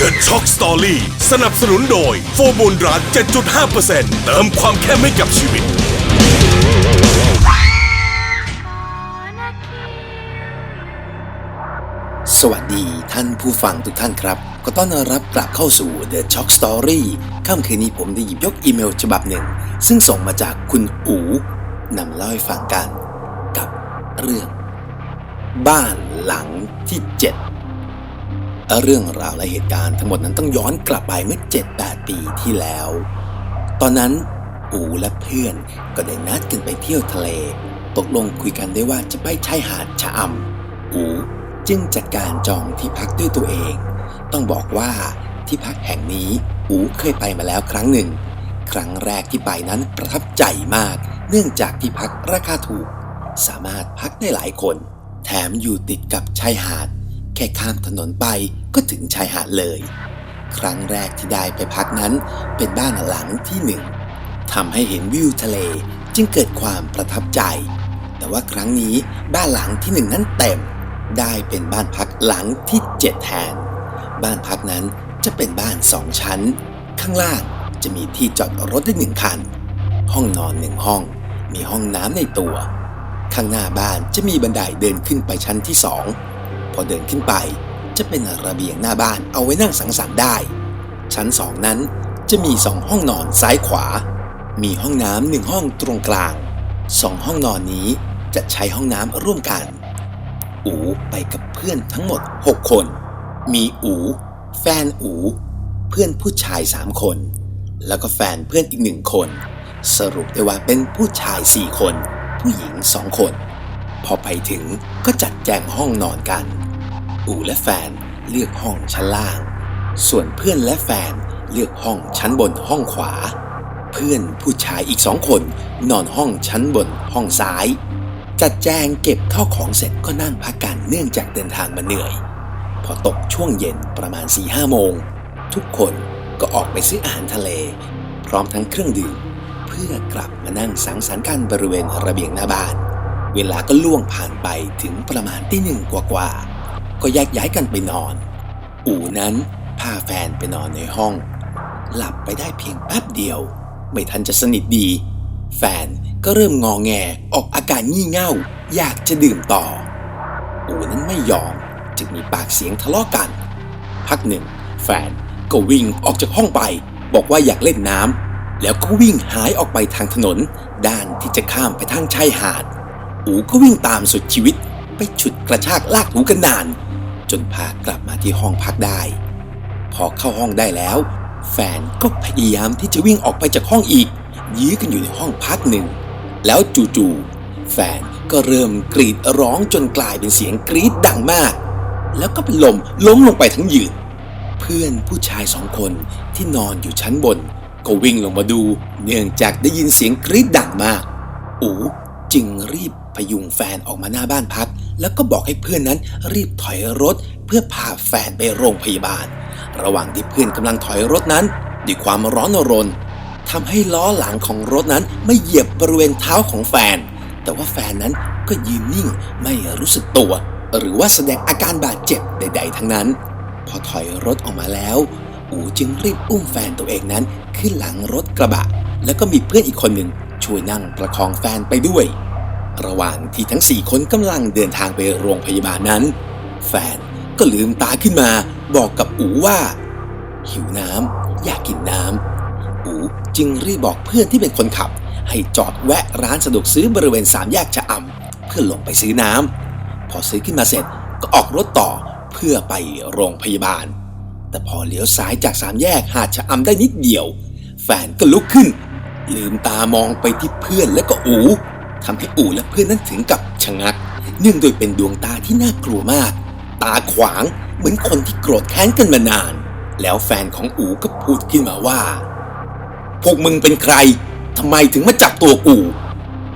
The Shock Story สนับสนุนโดยโฟมูลรัด7.5%เติมความเข้มให้กับชีวิต สวัสดีท่านผู้ฟังทุกท่านครับ ก็ต้อนรับกลับเข้าสู่ The Shock Story ค่ำคืนนี้ผมได้หยิบยกอีเมลฉบับหนึ่ง ซึ่งส่งมาจากคุณอูนำเล่าให้ฟังกัน กับเรื่อง บ้านหลังที่ 7 เรื่องราวและเหตุการณ์ทั้งหมดนั้นต้องย้อนกลับไปเมื่อ 7-8 ปีที่แล้ว ตอนนั้นอูและเพื่อนก็ได้นัดกันไปเที่ยวทะเล ตกลงคุยกันได้ว่าจะไปชายหาดชะอำอูจึงจัดการจองที่พักด้วยตัวเอง ต้องบอกว่าที่พักแห่งนี้อูเคยไปมาแล้วครั้งหนึ่ง ครั้งแรกที่ไปนั้นประทับใจมาก เนื่องจากที่พักราคาถูก สามารถพักได้หลายคน แถมอยู่ติดกับชายหาด แค่ข้ามถนนไปก็ถึงชายหาดเลย ครั้งแรกที่ได้ไปพักนั้นเป็นบ้านหลังที่หนึ่งทำให้เห็นวิวทะเลจึงเกิดความประทับใจ แต่ว่าครั้งนี้บ้านหลังที่หนึ่งนั้นเต็ม ได้เป็นบ้านพักหลังที่เจ็ดแทน บ้านพักนั้นจะเป็นบ้านสองชั้น ข้างล่างจะมีที่จอดรถได้หนึ่งคัน ห้องนอนหนึ่งห้อง มีห้องน้ำในตัว ข้างหน้าบ้านจะมีบันไดเดินขึ้นไปชั้นที่สอง อเดินขึ้นไป จะเป็นระเบียงหน้าบ้านเอาไว้นั่งสังสรรค์ได้ ชั้นสองนั้นจะมีสองห้องนอนซ้ายขวา มีห้องน้ำหนึ่งห้องตรงกลางสองห้องนอนนี้จะใช้ห้องน้ำร่วมกัน อูไปกับเพื่อนทั้งหมด 6 คน มีอู แฟนอู เพื่อนผู้ชาย3คน แล้วก็แฟนเพื่อนอีกหนึ่งคน สรุปได้ว่าเป็นผู้ชาย4คน ผู้หญิง2คน พอไปถึงก็จัดแจงห้องนอนกัน อูและแฟนเลือกห้องชั้นล่าง ส่วนเพื่อนและแฟนเลือกห้องชั้นบนห้องขวา เพื่อนผู้ชายอีกสองคน นอนห้องชั้นบนห้องซ้าย จัดแจงเก็บข้าวของเสร็จก็นั่งพักกันเนื่องจากเดินทางมาเหนื่อย พอตกช่วงเย็นประมาณ4ี่ห้าโมง ทุกคนก็ออกไปซื้ออาหารทะเล พร้อมทั้งเครื่องดื่มเพื่อกลับมานั่งสังสรรค์กันบริเวณระเบียงหน้าบ้าน เวลาก็ล่วงผ่านไปถึงประมาณตีหนึ่งกว่าๆ ก็แยกย้ายกันไปนอน อู่นั้นพาแฟนไปนอนในห้อง หลับไปได้เพียงแป๊บเดียว ไม่ทันจะสนิทดี แฟนก็เริ่มงอแงออกอาการงี่เง่า อยากจะดื่มต่อ อูนั้นไม่ยอมจึงมีปากเสียงทะเลาะกัน พักหนึ่ง แฟนก็วิ่งออกจากห้องไป บอกว่าอยากเล่นน้ำแล้วก็วิ่งหายออกไปทางถนน ด้านที่จะข้ามไปทางชายหาด อูก็วิ่งตามสุดชีวิต ไปฉุดกระชากลากหูกันนาน จนพากลับมาที่ห้องพักได้ พอเข้าห้องได้แล้ว แฟนก็พยายามที่จะวิ่งออกไปจากห้องอีก ยื้อกันอยู่ในห้องพักหนึ่ง แล้วจู่ๆแฟนก็เริ่มกรีดร้องจนกลายเป็นเสียงกรีดดังมาก แล้วก็เป็นลมล้มลงไปทั้งยืน เพื่อนผู้ชายสองคนที่นอนอยู่ชั้นบน ก็วิ่งลงมาดู เนื่องจากได้ยินเสียงกรีดดังมาก อูจึงรีบพยุงแฟนออกมาหน้าบ้านพัก แล้วก็บอกให้เพื่อนนั้นรีบถอยรถเพื่อพาแฟนไปโรงพยาบาล ระหว่างที่เพื่อนกำลังถอยรถนั้นด้วยความร้อนรนทำให้ล้อหลังของรถนั้นไม่เหยียบบริเวณเท้าของแฟน แต่ว่าแฟนนั้นก็ยืนนิ่งไม่รู้สึกตัว หรือว่าแสดงอาการบาดเจ็บใด ๆ ทั้งนั้น พอถอยรถออกมาแล้ว อูจึงรีบอุ้มแฟนตัวเองนั้นขึ้นหลังรถกระบะ แล้วก็มีเพื่อนอีกคนหนึ่งช่วยนั่งประคองแฟนไปด้วย ระหว่างที่ทั้งสี่คนกำลังเดินทางไปโรงพยาบาลนั้น แฟนก็ลืมตาขึ้นมาบอกกับอูว่า หิวน้ำอยากกินน้ำอูจึงรีบบอกเพื่อนที่เป็นคนขับ ให้จอดแวะร้านสะดวกซื้อบริเวณสามแยกชะอำเพื่อลงไปซื้อน้ำพอซื้อขึ้นมาเสร็จก็ออกรถต่อเพื่อไปโรงพยาบาล แต่พอเลี้ยวซ้ายจากสามแยกหาดชะอำได้นิดเดียว แฟนก็ลุกขึ้น ลืมตามองไปที่เพื่อนและก็อู ทำให้อูและเพื่อนนั้นถึงกับชะงัก เนื่องโดยเป็นดวงตาที่น่ากลัวมาก ตาขวางเหมือนคนที่โกรธแค้นกันมานาน แล้วแฟนของอูก็พูดขึ้นมาว่า พวกมึงเป็นใครทำไมถึงมาจับตัวกู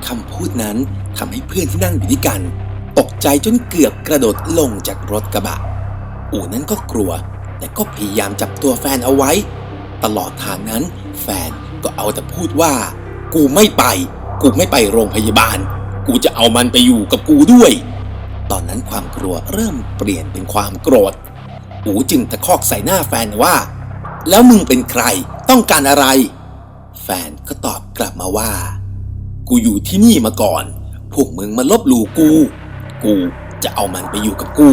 คำพูดนั้นทำให้เพื่อนที่นั่งอยู่ด้วยกัน ตกใจจนเกือบกระโดดลงจากรถกระบะ อูนั้นก็กลัว แต่ก็พยายามจับตัวแฟนเอาไว้ ตลอดทางนั้น แฟนก็เอาแต่พูดว่า กูไม่ไป กูไม่ไปโรงพยาบาล กูจะเอามันไปอยู่กับกูด้วย ตอนนั้นความกลัวเริ่มเปลี่ยนเป็นความโกรธอูจึงตะคอกใส่หน้าแฟนว่า แล้วมึงเป็นใครต้องการอะไร แฟนก็ตอบกลับมาว่า กูอยู่ที่นี่มาก่อน พวกมึงมาลบหลู่กู กูจะเอามันไปอยู่กับกู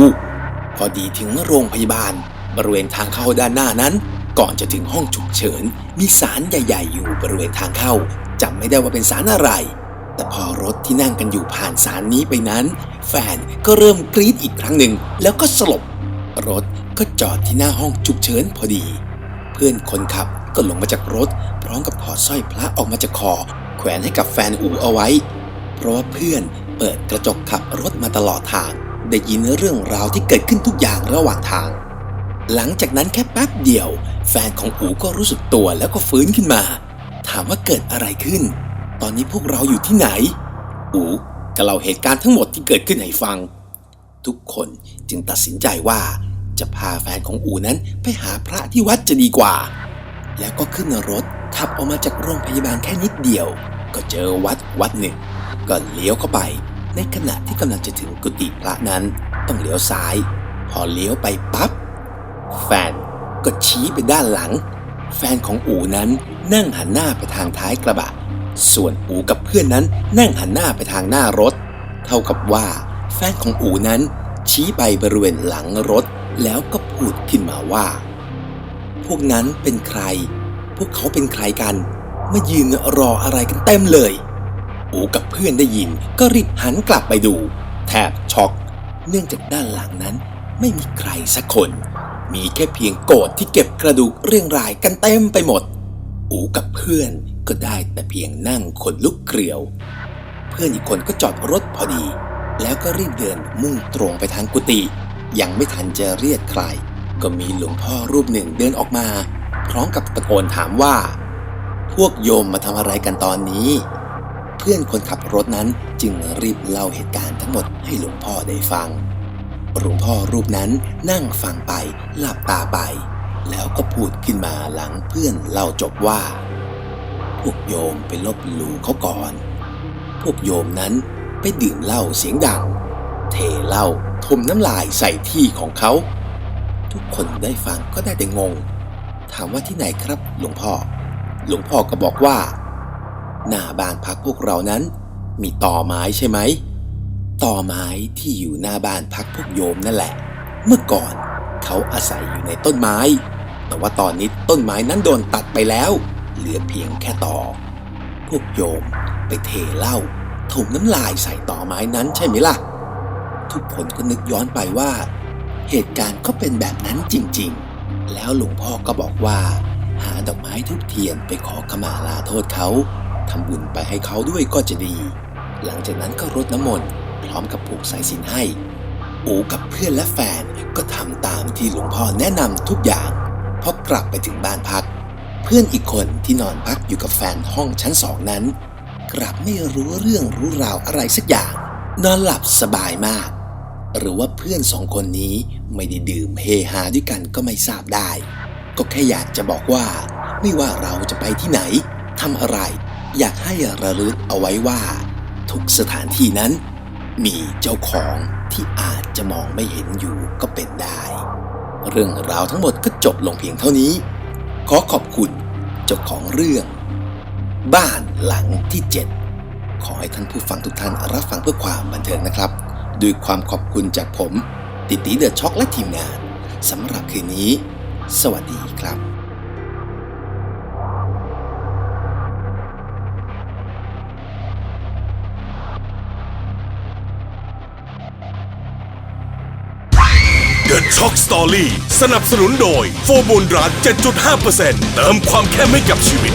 พอดีถึงโรงพยาบาล บริเวณทางเข้าด้านหน้านั้น ก่อนจะถึงห้องฉุกเฉิน มีสารใหญ่ ๆ อยู่บริเวณทางเข้าจำไม่ได้ว่าเป็นสารอะไร แต่พอรถที่นั่งกันอยู่ผ่านสารนี้ไปนั้น แฟนก็เริ่มกรีดอีกครั้งหนึ่งแล้วก็สลบ รถก็จอดที่หน้าห้องฉุกเฉินพอดี เพื่อนคนขับก็ลงมาจากรถ พร้อมกับถอดสร้อยพระออกมาจากคอ แขวนให้กับแฟนอูเอาไว้ เพราะว่าเพื่อนเปิดกระจกขับรถมาตลอดทาง ได้ยินเรื่องราวที่เกิดขึ้นทุกอย่างระหว่างทาง หลังจากนั้นแค่แป๊บเดียว แฟนของอูก็รู้สึกตัวแล้วก็ฟื้นขึ้นมา ถามว่าเกิดอะไรขึ้น ตอนนี้พวกเราอยู่ที่ไหน อูก็เล่าเหตุการณ์ทั้งหมดที่เกิดขึ้นให้ฟัง ทุกคนจึงตัดสินใจว่าจะพาแฟนของอูนั้นไปหาพระที่วัดจะดีกว่า แล้วก็ขึ้นรถขับออกมาจากโรงพยาบาลแค่นิดเดียว ก็เจอวัดวัดหนึ่งก็เลี้ยวเข้าไป ในขณะที่กำลังจะถึงกุฏิพระนั้น ต้องเลี้ยวซ้าย พอเลี้ยวไปปั๊บ แฟนก็ชี้ไปด้านหลัง แฟนของอูนั้นนั่งหันหน้าไปทางท้ายกระบะ ส่วนอูกับเพื่อนนั้นนั่งหันหน้าไปทางหน้ารถ เท่ากับว่า แฟนของอูนั้นชี้ไปบริเวณหลังรถ แล้วก็พูดขึ้นมาว่า พวกนั้นเป็นใคร พวกเขาเป็นใครกันมายืนรออะไรกันเต็มเลย อูกับเพื่อนได้ยินก็รีบหันกลับไปดู แทบช็อก เนื่องจากด้านหลังนั้นไม่มีใครสักคน มีแค่เพียงโกดที่เก็บกระดูกเรียงรายกันเต็มไปหมด อูกับเพื่อนก็ได้แต่เพียงนั่งขนลุกเกลียว เพื่อนอีกคนก็จอดรถพอดี แล้วก็รีบเดินมุ่งตรงไปทางกุฏิยังไม่ทันจะเรียกใคร ก็มีหลวงพ่อรูปหนึ่งเดินออกมา พร้อมกับตะโกนถามว่า พวกโยมมาทำอะไรกันตอนนี้ เพื่อนคนขับรถนั้นจึงรีบเล่าเหตุการณ์ทั้งหมดให้หลวงพ่อได้ฟัง หลวงพ่อรูปนั้นนั่งฟังไปหลับตาไป แล้วก็พูดขึ้นมาหลังเพื่อนเล่าจบว่า พวกโยมไปลบหลู่เขาก่อน พวกโยมนั้นไปดื่มเหล้าเสียงดัง เทเหล้าทมน้ำลายใส่ที่ของเขา ทุกคนได้ฟังก็ได้แต่งง ถามว่าที่ไหนครับหลวงพ่อ หลวงพ่อก็บอกว่า หน้าบ้านพักพวกเรานั้น มีต่อไม้ใช่ไหม ต่อไม้ที่อยู่หน้าบ้านพักพวกโยมนั่นแหละ เมื่อก่อนเขาอาศัยอยู่ในต้นไม้ แต่ว่าตอนนี้ต้นไม้นั้นโดนตัดไปแล้ว เหลือเพียงแค่ต่อ พวกโยมไปเทเหล้าถมน้ำลายใส่ต่อไม้นั้นใช่ไหมล่ะ ทุกคนก็นึกย้อนไปว่า เหตุการณ์ก็เป็นแบบนั้นจริงๆ แล้วหลวงพ่อก็บอกว่า หาดอกไม้ทุกเทียนไปขอขมาลาโทษเขาทำบุญไปให้เขาด้วยก็จะดี หลังจากนั้นก็รดน้ำมนต์ พร้อมกับผูกสายสิญจนให้ อูกับเพื่อนและแฟนก็ทำตามที่หลวงพ่อแนะนำทุกอย่างพอกลับไปถึงบ้านพัก เพื่อนอีกคนที่นอนพักอยู่กับแฟนห้องชั้นสองนั้น กลับไม่รู้เรื่องรู้ราวอะไรสักอย่าง นอนหลับสบายมาก หรือว่าเพื่อนสองคนนี้ไม่ได้ดื่มเฮฮาด้วยกันก็ไม่ทราบได้ ก็แค่อยากจะบอกว่า ไม่ว่าเราจะไปที่ไหนทำอะไร อยากให้ระลึกเอาไว้ว่า ทุกสถานที่นั้น มีเจ้าของที่อาจจะมองไม่เห็นอยู่ก็เป็นได้ เรื่องราวทั้งหมดก็จบลงเพียงเท่านี้ ขอขอบคุณเจ้าของเรื่อง บ้านหลังที่ 7 ขอให้ท่านผู้ฟังทุกท่านรับฟังเพื่อความบันเทิงนะครับ ด้วยความขอบคุณจากผม ติติเดอะช็อกและทีมงานสำหรับคืนนี้ สวัสดีครับ ช็อกสตอรี่สนับสนุนโดยโฟบูลรัส7.5%เติมความเข้มให้กับชีวิต